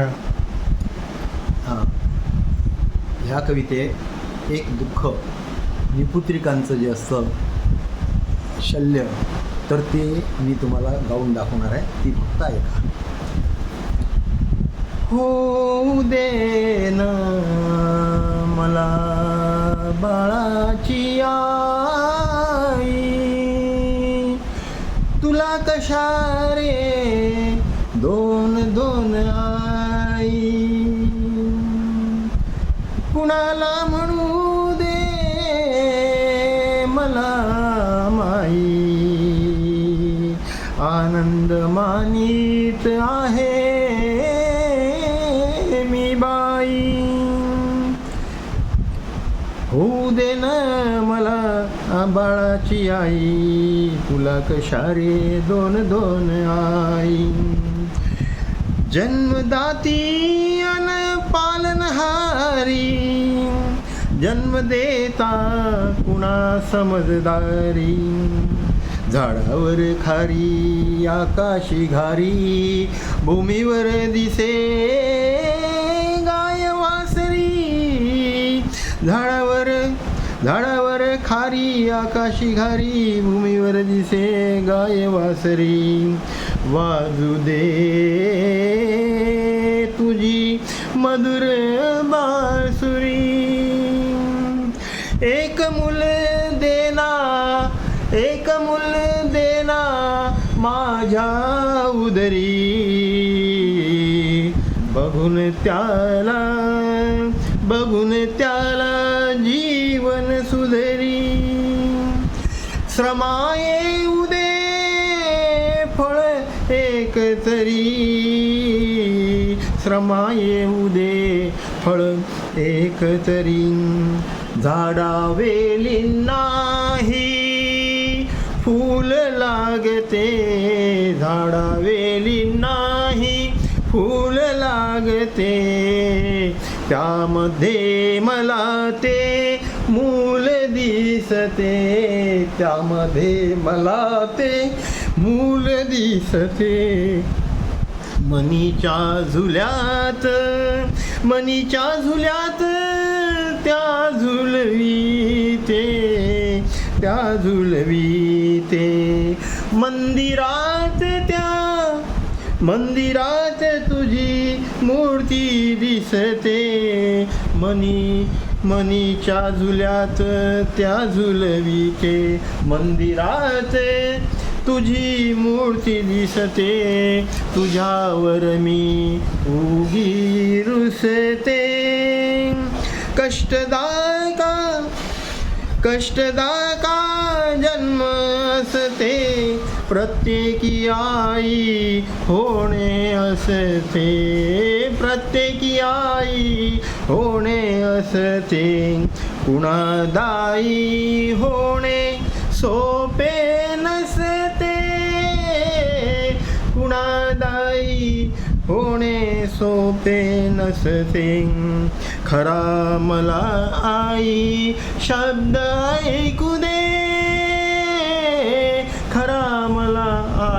हां. ह्या कवितेत एक दुःख निपुत्रिकांचं जे असतं शल्य तर ते मी तुम्हाला गाऊन दाखवणार आहे. ती फक्त ऐका. होऊ दे ना मला बाळाची आई. तुला कशा रे दोन दोन आई आनंद मानित आहे मी बाई. होऊ दे ना मला बाळाची आई तुला कशारे दोन दोन आई. जन्मदाती अन पालनहारी जन्म देता कुणा समजदारी. झाडावर खारी आकाशी घारी भूमीवर दिसे गाय वासरी. झाडावर झाडावर खारी आकाशी घारी भूमीवर दिसे गाय वासरी. वाजू दे तुझी मधुर बासुरी एक मुल देना एक मुल माझ्या उदरी बघून त्याला बघून त्याला जीवन सुधरी। श्रमाये उदे फळ एक तरी। श्रमाये उदे फळ एक तरी। झाडावेली नाही फूल लागते। झाडावेली नाही फूल लागते. त्यामध्ये मला ते मूल दिसते. त्यामध्ये मला ते मूल दिसते. मनीच्या झुल्यात मनीच्या झुल्यात त्या झुलवी ते त्या झुलवी ते मंदिरात त्या मंदिरात तुझी मूर्ती दिसते. मनी मनीच्या झुल्यात त्या झुलविके. मंदिरात तुझी मूर्ती दिसते. तुझ्यावर मी उगी रुसते. कष्टदायका कष्टदायका जन्म असते. प्रत्येकी आई होणे असते. प्रत्येकी आई होणे असते. कुणादाई होणे सोपे नसते. कुणादाई होणे सोपे नसते. खरा मला आई शब्द ऐकू दे.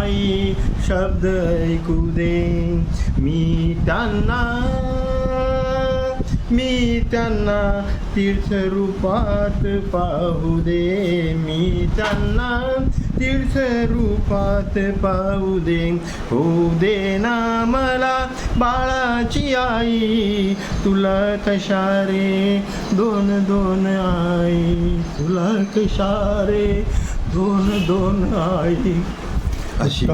काही शब्द ऐकू दे. मी त्यांना मी त्यांना तीर्थरूपात पाहू दे. मी त्यांना तीर्थरूपात पाहू दे. होऊ दे ना मला बाळाची आई तुला कशारे दोन दोन आई? तुला कशारे दोन दोन आई? 把它洗